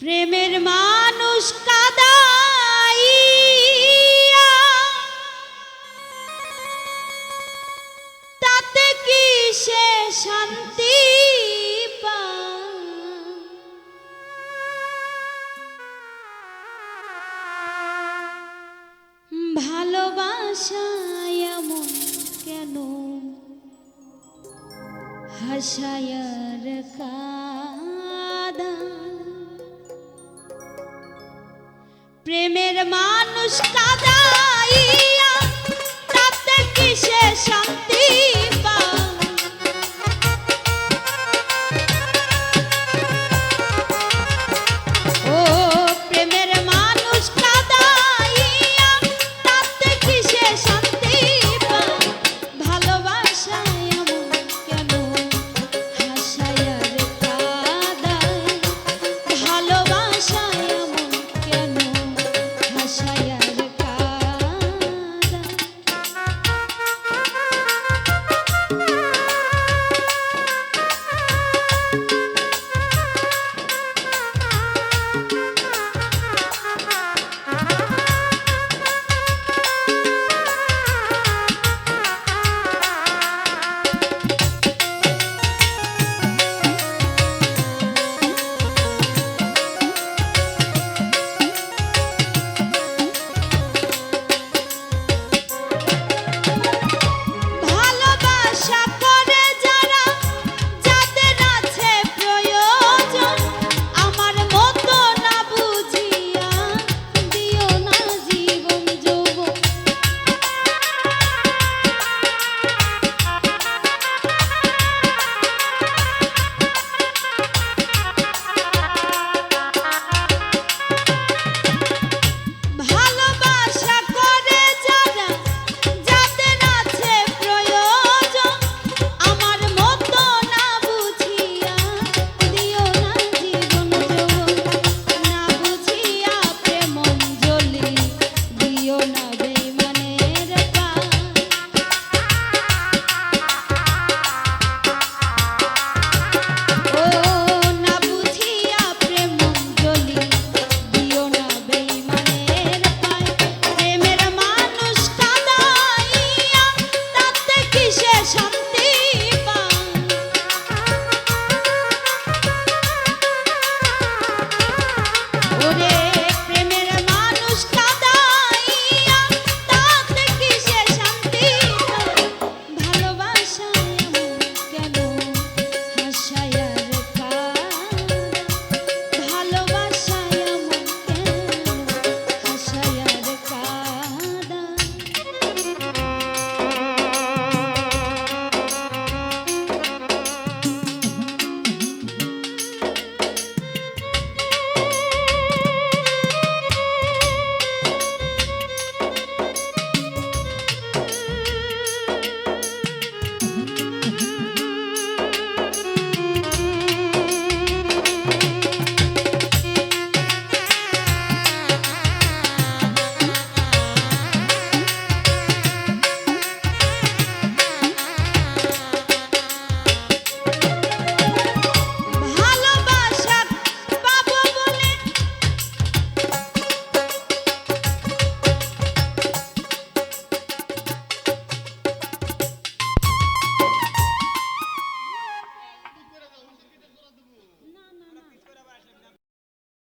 প্রেমের মানুষ কাদাইয়া তাতে কি সে শান্তি কেন? হাসায়ার কাদা। প্রেমের মানুষ